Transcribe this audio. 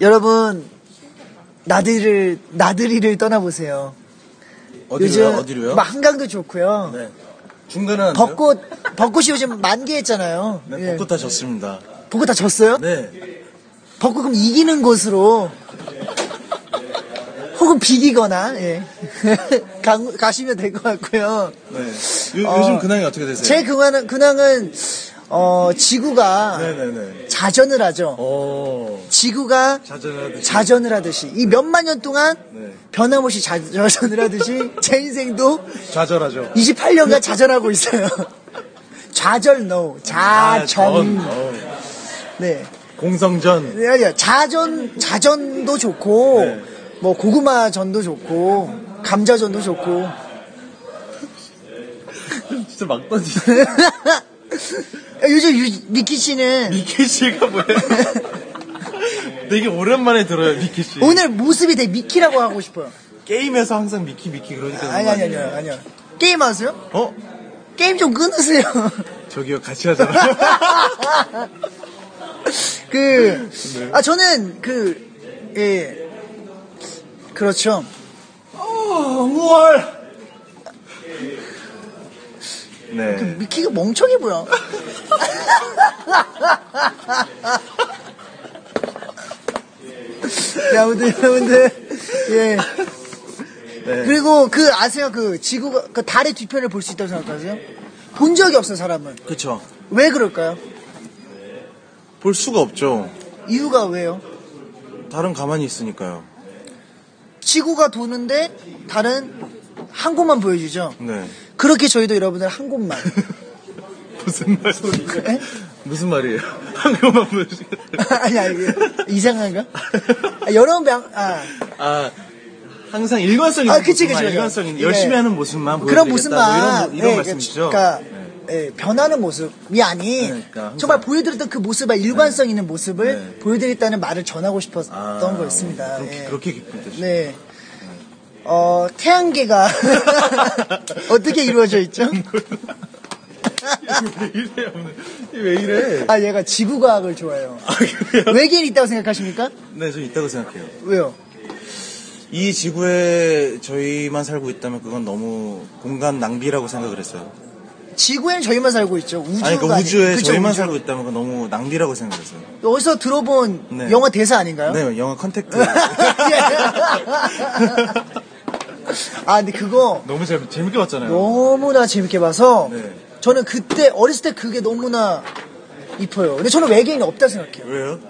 여러분 나들이를 나들이를 떠나보세요. 어디로요? 요즘 어디로요? 막 한강도 좋고요. 네. 중간은? 벚꽃 벚꽃이 요즘 만개했잖아요. 네, 예. 벚꽃 다 졌습니다. 벚꽃 다 졌어요? 네. 벚꽃 그럼 이기는 곳으로 혹은 비기거나 예. 가, 가시면 될 것 같고요. 네. 요, 어, 요즘 근황이 어떻게 되세요? 제 근황은, 근황은 어, 지구가 네네네. 자전을 하죠. 오. 지구가 자전하듯이. 자전을 하듯이 이 몇만 년 동안 네. 변함없이 자, 자전을 하듯이 제 인생도 좌절하죠. 28년간 자전하고 있어요. 좌절 no 아, 자전 어. 네 공성전. 네, 아니야 자전 자전도 좋고 네. 뭐 고구마 전도 좋고 감자 전도 좋고 진짜 막 던지죠. 요즘 유, 미키 씨는 미키 씨가 뭐예요? 되게 오랜만에 들어요, 미키 씨. 오늘 모습이 되게 미키라고 하고 싶어요. 게임에서 항상 미키 미키 그러니까. 아니 아니 아니요 아니요 게임 하세요? 어? 게임 좀 끊으세요. 저기요, 같이 하잖아요. 그, 네. 아, 저는 그, 예, 그렇죠. 어, 5월! 네. 미키가 멍청해 보여. 네, 아무튼, 여러분들, 예. 네. 그리고 그, 아세요? 그, 지구가, 그 달의 뒤편을 볼 수 있다고 생각하세요? 본 적이 없어, 사람은. 그쵸. 왜 그럴까요? 볼 수가 없죠. 이유가 왜요? 달은 가만히 있으니까요. 지구가 도는데, 달은 한 곳만 보여주죠? 네. 그렇게 저희도 여러분들 한 곳만. 무슨 말 소리예요? 에? 무슨 말이에요? 한국만 보여주겠다. 아니, 아니, 이상한가? 아, 여러 명, 아, 아, 항상 일관성 아, 있는 그치, 그치, 그치. 일관성 있는, 예. 열심히 하는 모습만 그런. 모습만, 뭐 이런, 이런 예, 말씀이시죠? 그러니까, 네. 예, 변하는 모습이 아닌, 그러니까 항상- 정말 보여드렸던 그 모습과 일관성 있는 모습을 네. 보여드리겠다는 말을 전하고 싶었던 아, 거였습니다. 그렇게, 예. 그렇게 기쁜 뜻이죠. 네. 어, 태양계가 어떻게 이루어져 있죠? 왜 이래요, 오늘? 왜 이래? 아, 얘가 지구과학을 좋아해요. 아? 외계인 있다고 생각하십니까? 네, 저 있다고 생각해요. 왜요? 이 지구에 저희만 살고 있다면 그건 너무 공간 낭비라고 생각을 했어요. 지구엔 저희만 살고 있죠. 우주가 아니, 그 우주에 그쵸, 저희만 우주. 살고 있다면 그건 너무 낭비라고 생각했어요. 어디서 들어본 네. 영화 대사 아닌가요? 네, 영화 컨택트. 아, 근데 그거 너무 재, 재밌게 봤잖아요. 너무나 재밌게 봐서 네. 저는 그때 어렸을 때 그게 너무나 이뻐요. 근데 저는 외계인이 없다 생각해요. 왜요?